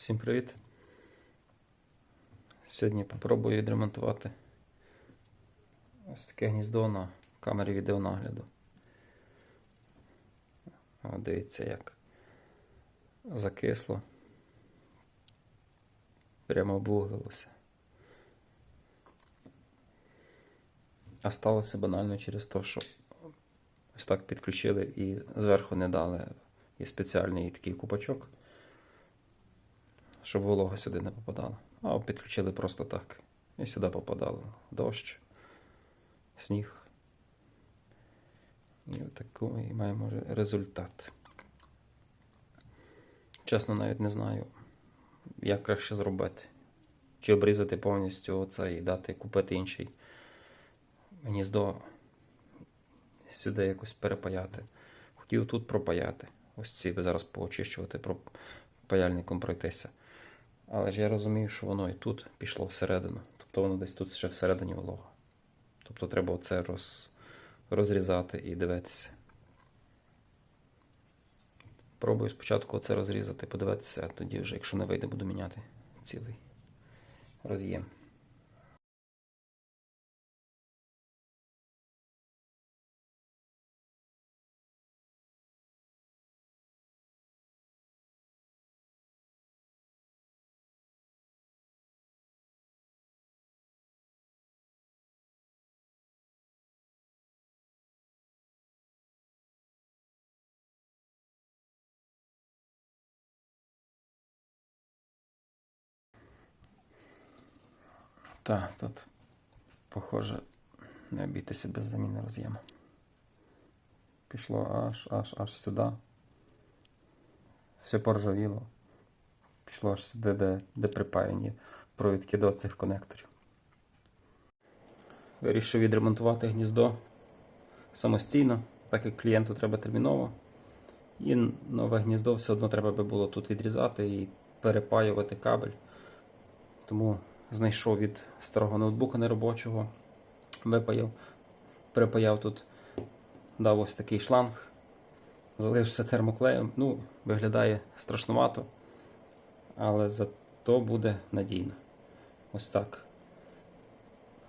Всім привіт! Сьогодні попробую відремонтувати ось таке гніздо на камері відеонагляду. О, дивіться, як закисло. Прямо обвуглилося. А сталося банально через те, що ось так підключили і зверху не дали є спеціальний такий купачок щоб волога сюди не попадала. А підключили просто так. І сюди попадало дощ, сніг. І отакий маємо результат. Чесно, навіть не знаю, як краще зробити. Чи обрізати повністю оце і дати купити інший гніздо, сюди якось перепаяти. Хотів тут пропаяти. Ось ці зараз поочищувати, паяльником пройтися. Але ж я розумію, що воно і тут пішло всередину. Тобто воно десь тут ще всередині волога. Тобто треба оце роз, розрізати і дивитися. Пробую спочатку оце розрізати, подивитися, а тоді вже, якщо не вийде, буду міняти цілий роз'єм. Так, тут, похоже, не обійтися без заміни роз'єму. Пішло аж аж аж сюди. Все поржавіло. Пішло аж сюди, де, де припаяні провідки до цих конекторів. Вирішив відремонтувати гніздо самостійно, так як клієнту треба терміново. І нове гніздо все одно треба би було тут відрізати і перепаювати кабель. Тому знайшов від старого ноутбука неробочого, випаяв, припаяв тут, дав ось такий шланг, залився термоклеєм. Ну, виглядає страшнувато, але зато буде надійно. Ось так.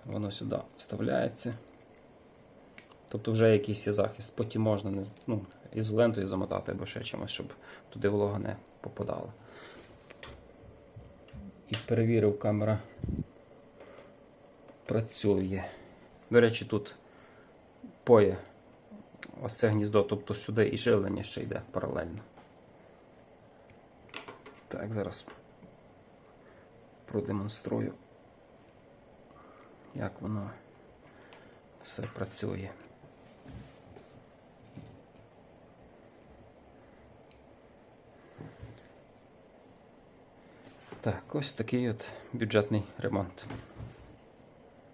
Воно сюди вставляється. Тобто вже якийсь є захист, потім можна ну, ізолентою замотати або ще чимось, щоб туди волога не попадала. І перевірив, камера працює. До речі, тут поє ось це гніздо, тобто сюди і живлення ще йде паралельно. Так, зараз продемонструю, як воно все працює. Так, ось такий от бюджетний ремонт.